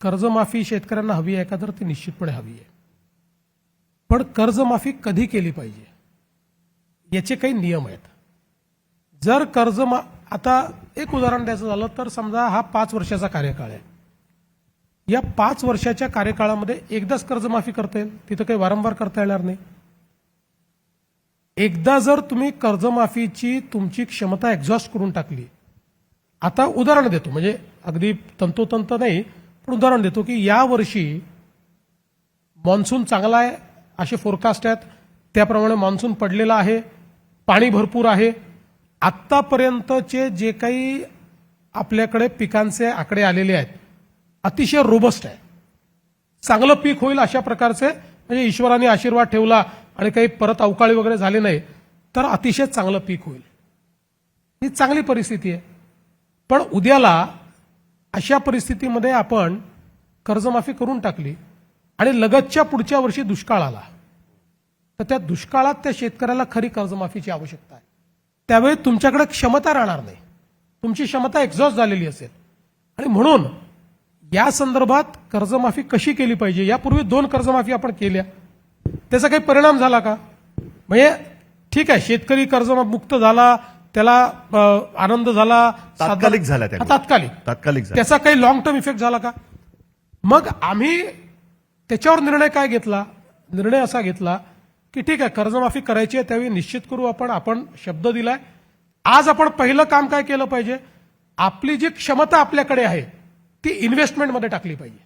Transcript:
कर्जमाफी शेतकऱ्यांना हवी आहे का तर ती निश्चितपणे हवी आहे. पण कर्जमाफी कधी केली पाहिजे? याचे काही नियम आहेत. जर कर्ज मा आता एक उदाहरण द्यायचं झालं तर समजा हा पाच वर्षाचा कार्यकाळ आहे. या पाच वर्षाच्या कार्यकाळामध्ये एकदाच कर्जमाफी करता येईल? तिथं काही वारंवार करता येणार नाही. एकदा जर तुम्ही कर्जमाफीची तुमची क्षमता एक्झॉस्ट करून टाकली आता उदाहरण देतो. म्हणजे अगदी तंतोतंत नाही पण उदाहरण देतो की या वर्षी मान्सून चांगला आहे असे फोरकास्ट आहेत. त्याप्रमाणे मान्सून पडलेला आहे पाणी भरपूर आहे. आत्तापर्यंतचे जे काही आपल्याकडे पिकांचे आकडे आलेले आहेत अतिशय रोबस्ट आहे. चांगलं पीक होईल अशा प्रकारचे म्हणजे ईश्वराने आशीर्वाद ठेवला आणि काही परत अवकाळी वगैरे झाले नाही तर अतिशय चांगलं पीक होईल. ही चांगली परिस्थिती आहे. पण उद्याला अशा परिस्थितीमध्ये आपण कर्जमाफी करून टाकली आणि लगतच्या पुढच्या वर्षी दुष्काळ आला. तर त्या दुष्काळात त्या शेतकऱ्याला खरी कर्जमाफीची आवश्यकता आहे. त्यावेळी तुमच्याकडे क्षमता राहणार नाही. तुमची क्षमता एक्झॉस्ट झालेली असेल. आणि म्हणून या संदर्भात कर्जमाफी कशी केली पाहिजे? यापूर्वी दोन कर्जमाफी आपण केल्या. त्याचा काही परिणाम झाला का? म्हणजे ठीक आहे शेतकरी कर्जमुक्त झाला त्याला आनंद झाला तात्कालिक हा, तात्कालिक. तात्कालिक झालं. त्याचा काही लॉंग टर्म इफेक्ट झाला का? मग आम्ही त्याच्यावर निर्णय काय घेतला? निर्णय असा घेतला की ठीक आहे कर्जमाफी करायची आहे त्यावेळी निश्चित करू आपण. आपण शब्द दिलाय. आज आपण पहिलं काम काय केलं पाहिजे? आपली जी क्षमता आपल्याकडे आहे ती इन्व्हेस्टमेंटमध्ये टाकली पाहिजे.